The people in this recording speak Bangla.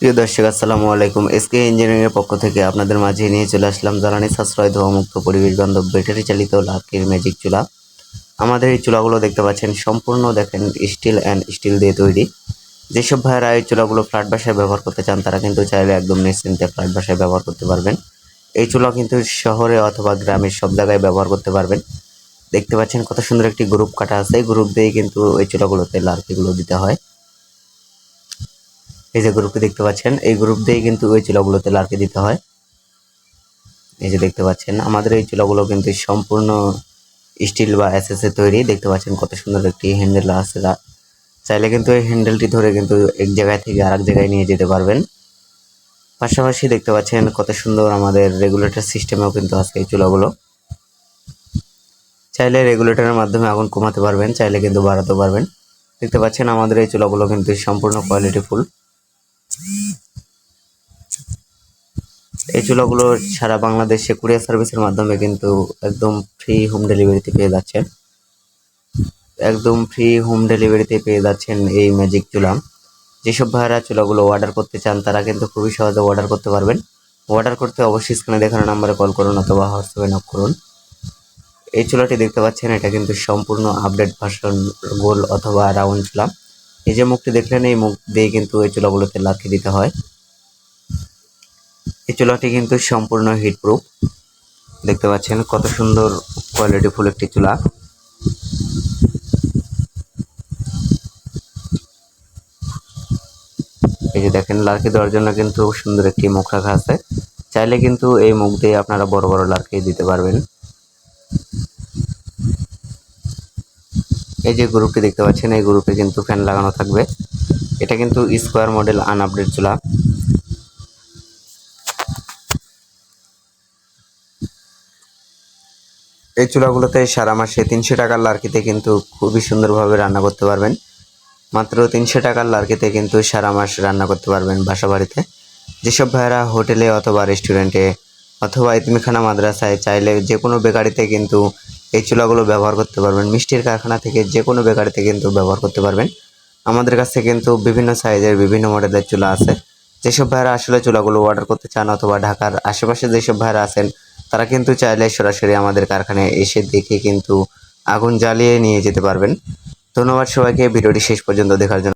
প্রিয় দর্শক, আসসালামু আলাইকুম। এসকে ইঞ্জিনিয়ারিং এর পক্ষ থেকে আপনাদের মাঝে নিয়ে চলে আসলাম জ্বালানি সাশ্রয়, ধোয়ামুক্ত পরিবেশ বান্ধব ব্যাটারি চালিত লাকির ম্যাজিক চুলা। আমাদের এই চুলাগুলো দেখতে পাচ্ছেন, সম্পূর্ণ দেখেন স্টিল অ্যান্ড স্টিল দিয়ে তৈরি। যেসব ভাইয়েরা এই চুলাগুলো ফ্ল্যাট বাসায় ব্যবহার করতে চান, তারা কিন্তু চাইলে একদম নিশ্চিন্তে ফ্ল্যাট বাসায় ব্যবহার করতে পারবেন। এই চুলা কিন্তু শহরে অথবা গ্রামের সব জায়গায় ব্যবহার করতে পারবেন। দেখতে পাচ্ছেন কত সুন্দর একটি গ্রুপ কাটা আছে। গ্রুপ দিয়েই কিন্তু এই চুলাগুলোতে লার্কিগুলো দিতে হয়। এই যে গ্রুপটি দেখতে পাচ্ছেন, এই গ্রুপ দিয়েই কিন্তু ওই চুলাগুলোতে লার্কি দিতে হয়। এই যে দেখতে পাচ্ছেন, আমাদের এই চুলাগুলো কিন্তু সম্পূর্ণ স্টিল বা এ তৈরি। দেখতে পাচ্ছেন কত সুন্দর একটি হ্যান্ডেল আছে। চাইলে কিন্তু এই হ্যান্ডেলটি ধরে কিন্তু এক জায়গায় থেকে আরেক জায়গায় নিয়ে যেতে পারবেন। পাশাপাশি দেখতে পাচ্ছেন কত সুন্দর আমাদের রেগুলেটর সিস্টেমেও কিন্তু আছে এই চুলাগুলো। চাইলে রেগুলেটরের মাধ্যমে আগুন কমাতে পারবেন, চাইলে কিন্তু বাড়াতে পারবেন। দেখতে পাচ্ছেন আমাদের এই চুলাগুলো কিন্তু সম্পূর্ণ কোয়ালিটি এই চুলাগুলো সারা বাংলাদেশে কুরিয়ার সার্ভিসের মাধ্যমে কিন্তু একদম ফ্রি হোম ডেলিভারিতে পেয়ে যাচ্ছেন। একদম ফ্রি হোম ডেলিভারিতে পেয়ে যাচ্ছেন এই ম্যাজিক চুলা। যেসব ভাইয়েরা চুলাগুলো অর্ডার করতে চান, তারা কিন্তু খুবই সহজে অর্ডার করতে পারবেন। অর্ডার করতে অবশ্যই স্ক্রিনে দেখানো নাম্বারে কল করুন অথবা হোয়াটসঅ্যাপে নক করুন। এই চুলাটি দেখতে পাচ্ছেন, এটা কিন্তু সম্পূর্ণ আপডেট ভার্সন গোল অথবা রাউন্ড চুলা। এই যে মুখটি দেখলেন, এই মুখ দিয়ে কিন্তু এই চুলাগুলোতে লাথি দিতে হয়। এই চুলাটি কিন্তু সম্পূর্ণ হিট প্রুফ দেখতে পাচ্ছেন কত সুন্দর কোয়ালিটি ফুল একটি চুলা। এই যে দেখেন, লার্কি দেওয়ার জন্য কিন্তু সুন্দর একটি মুখ রাখা আছে। চাইলে কিন্তু এই মুখ দিয়ে আপনারা বড় বড় লার্কি দিতে পারবেন। এই যে গ্রুপটি দেখতে পাচ্ছেন, এই গ্রুপে কিন্তু ফ্যান লাগানো থাকবে। এটা কিন্তু স্কোয়ার মডেল আনআপডেট চুলা। এই চুলাগুলোতে সারা মাসে তিনশো টাকার লার্কিতে কিন্তু খুবই সুন্দরভাবে রান্না করতে পারবেন। মাত্র তিনশো টাকার লার্কিতে কিন্তু সারা মাস রান্না করতে পারবেন বাসা বাড়িতে। যেসব ভাইয়েরা হোটেলে অথবা রেস্টুরেন্টে অথবা ইতিমিখানা মাদ্রাসায় চাইলে যে কোনো বেকারিতে কিন্তু এই চুলাগুলো ব্যবহার করতে পারবেন। মিষ্টির কারখানা থেকে যে কোনো বেকারিতে কিন্তু ব্যবহার করতে পারবেন। আমাদের কাছে কিন্তু বিভিন্ন সাইজের, বিভিন্ন মডেলের চুলা আছে। যেসব ভাইয়েরা আসলে চুলাগুলো অর্ডার করতে চান অথবা ঢাকার আশেপাশে যেসব ভাইয়েরা আছেন তারা কিন্তু চাইলে সরাসরি আমাদের কারখানায় এসে দেখে কিন্তু আগুন জ্বালিয়ে নিয়ে যেতে পারবেন। ধন্যবাদ সবাইকে, ভিডিওটি শেষ পর্যন্ত দেখার জন্য।